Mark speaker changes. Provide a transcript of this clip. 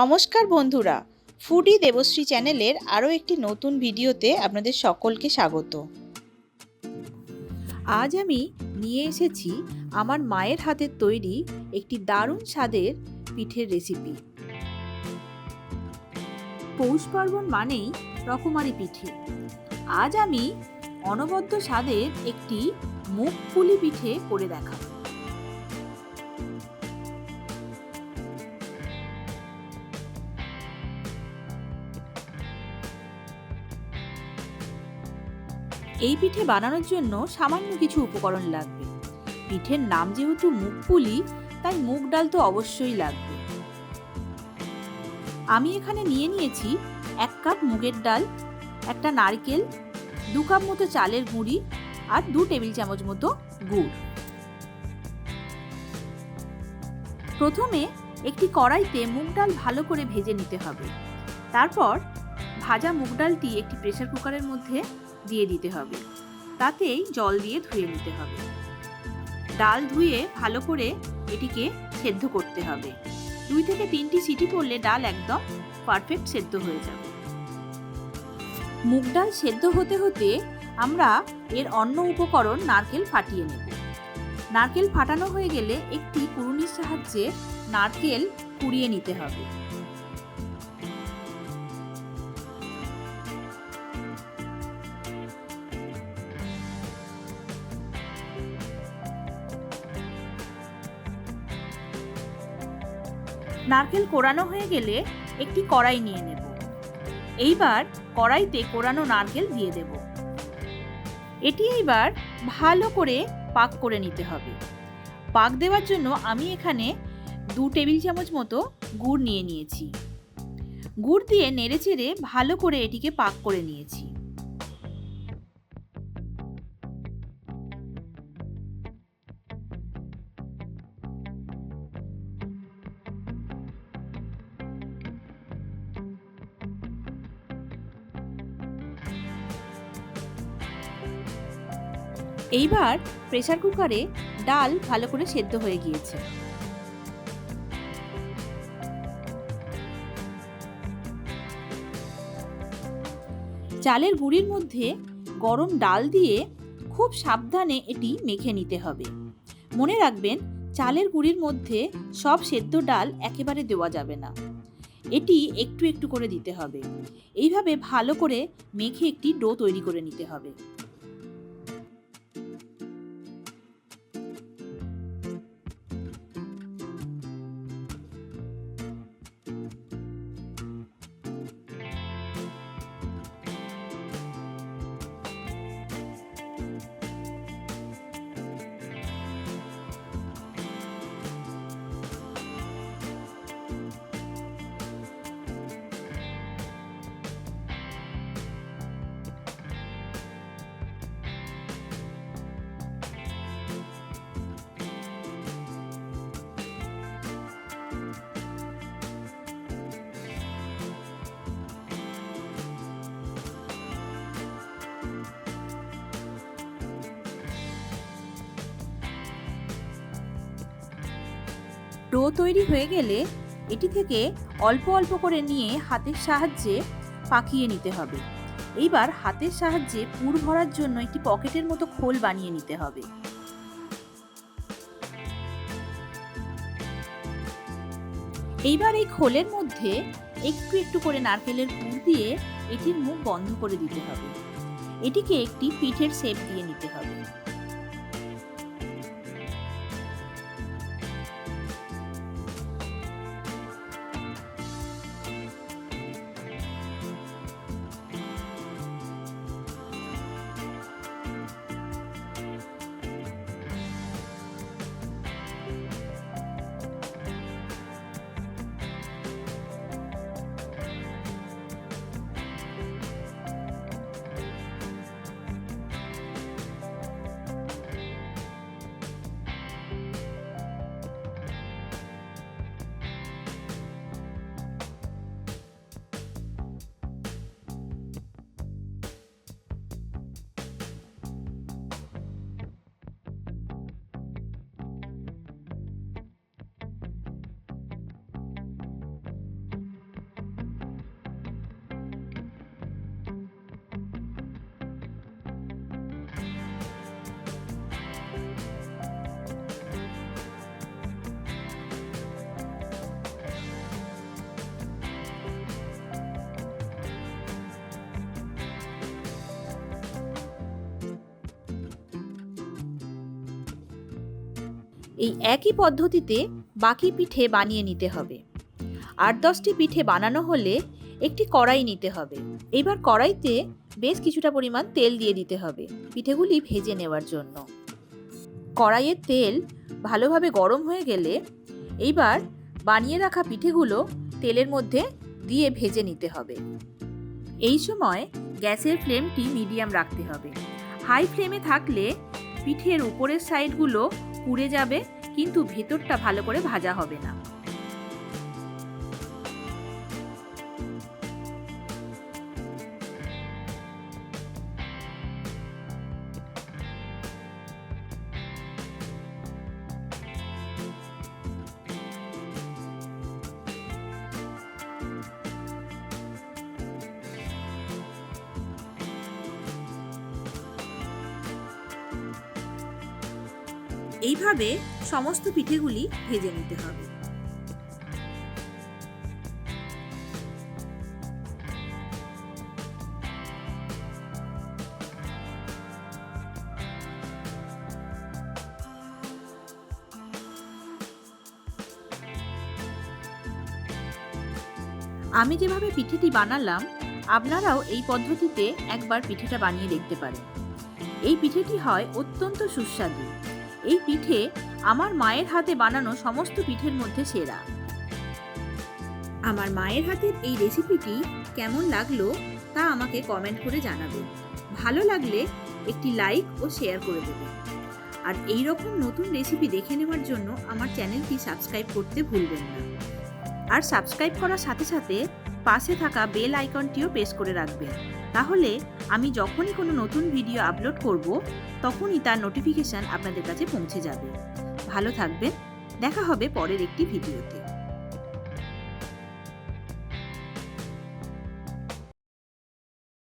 Speaker 1: নমস্কার বন্ধুরা, ফুডি দেবশ্রী চ্যানেলের আরও একটি নতুন ভিডিওতে আপনাদের সকলকে স্বাগত। আজ আমি নিয়ে এসেছি আমার মায়ের হাতের তৈরি একটি দারুণ স্বাদের পিঠের রেসিপি। পৌষ পার্বণ মানেই রকমারি পিঠে। আজ আমি অনবদ্য স্বাদের একটি মুখ পুলি পিঠে করে দেখাবো। এই পিঠে বানানোর জন্য সামান্য কিছু উপকরণ লাগবে। পিঠের নাম যেহেতু মুগ পুলি তাই মুগ ডাল তো অবশ্যই লাগবে। আমি এখানে নিয়ে নিয়েছি এক কাপ মুগের ডাল, একটা নারকেল, দু কাপ মতো চালের গুঁড়ি আর দু টেবিল চামচ মতো গুড়। প্রথমে একটি কড়াইতে মুগ ডাল ভালো করে ভেজে নিতে হবে। তারপর ভাজা মুগ ডালটি একটি প্রেসার কুকারের মধ্যে দিয়ে দিতে হবে। তাতেই জল দিয়ে ধুয়ে নিতে হবে। ডাল ধুয়ে ভালো করে এটিকে সেদ্ধ করতে হবে। দুই থেকে তিনটি সিটি পড়লে ডাল একদম পারফেক্ট সেদ্ধ হয়ে যাবে। মুগ ডাল সেদ্ধ হতে হতে আমরা এর অন্য উপকরণ নারকেল ফাটিয়ে নেব। নারকেল ফাটানো হয়ে গেলে একটি কুড়ুনির সাহায্যে নারকেল কুড়িয়ে নিতে হবে। নারকেল কোরানো হয়ে গেলে একটি কড়াই নিয়ে নেব। এইবার কড়াইতে কোরানো নারকেল দিয়ে দেব। এটি এইবার ভালো করে পাক করে নিতে হবে। পাক দেওয়ার জন্য আমি এখানে দু টেবিল চামচ মতো গুড় নিয়ে নিয়েছি। গুড় দিয়ে নেড়েচেড়ে ভালো করে এটিকে পাক করে নিয়েছি। এইবার প্রেসার কুকারে ডাল ভালো করে সেদ্ধ হয়ে গিয়েছে। চালের গুঁড়ির মধ্যে গরম ডাল দিয়ে খুব সাবধানে এটি মেখে নিতে হবে। মনে রাখবেন, চালের গুঁড়ির মধ্যে সব সেদ্ধ ডাল একেবারে দেওয়া যাবে না। এটি একটু একটু করে দিতে হবে। এইভাবে ভালো করে মেখে একটি ডো তৈরি করে নিতে হবে। ডো তৈরি হয়ে গেলে এটি থেকে অল্প অল্প করে নিয়ে হাতের সাহায্যে পাকিয়ে নিতে হবে। এইবার হাতের সাহায্যে পুর ভরার জন্য একটি পকেটের মতো খোল বানিয়ে নিতে হবে। এইবার এই খোলের মধ্যে একটু একটু করে নারকেলের পুর দিয়ে এটির মুখ বন্ধ করে দিতে হবে। এটিকে একটি পিঠের শেপ দিয়ে নিতে হবে। এই একই পদ্ধতিতে বাকি পিঠে বানিয়ে নিতে হবে। আট দশটি পিঠে বানানো হলে একটি কড়াই নিতে হবে। এবার কড়াইতে বেশ কিছুটা পরিমাণ তেল দিয়ে দিতে হবে পিঠেগুলি ভেজে নেওয়ার জন্য। কড়াইয়ের তেল ভালোভাবে গরম হয়ে গেলে এইবার বানিয়ে রাখা পিঠেগুলো তেলের মধ্যে দিয়ে ভেজে নিতে হবে। এই সময় গ্যাসের ফ্লেমটি মিডিয়াম রাখতে হবে। হাই ফ্লেমে থাকলে পিঠের উপরের সাইডগুলো পুড়ে যাবে কিন্তু ভেতরটা ভালো করে ভাজা হবে না। এইভাবে সমস্ত পিঠেগুলি ভেজে নিতে হবে। আমি যেভাবে পিঠেটি বানালাম, আপনারাও এই পদ্ধতিতে একবার পিঠেটা বানিয়ে দেখতে পারেন। এই পিঠেটি হয় অত্যন্ত সুস্বাদু। এই পিঠে আমার মায়ের হাতে বানানো সমস্ত পিঠের মধ্যে সেরা। আমার মায়ের হাতের এই রেসিপিটি কেমন লাগল তা আমাকে কমেন্ট করে জানাবেন ভালো লাগলে একটি লাইক ও শেয়ার করে দেবেন আর এই রকম নতুন রেসিপি দেখে নেওয়ার জন্য আমার চ্যানেলটি সাবস্ক্রাইব করতে ভুলবেন না। আর সাবস্ক্রাইব করার সাথে সাথে পাশে থাকা বেল আইকনটিও প্রেস করে রাখবেন। তাহলে আমি যখনই কোনো নতুন ভিডিও আপলোড করব, তখনই তার নোটিফিকেশান আপনাদের কাছে পৌঁছে যাবে। ভালো থাকবেন, দেখা হবে পরের একটি ভিডিওতে।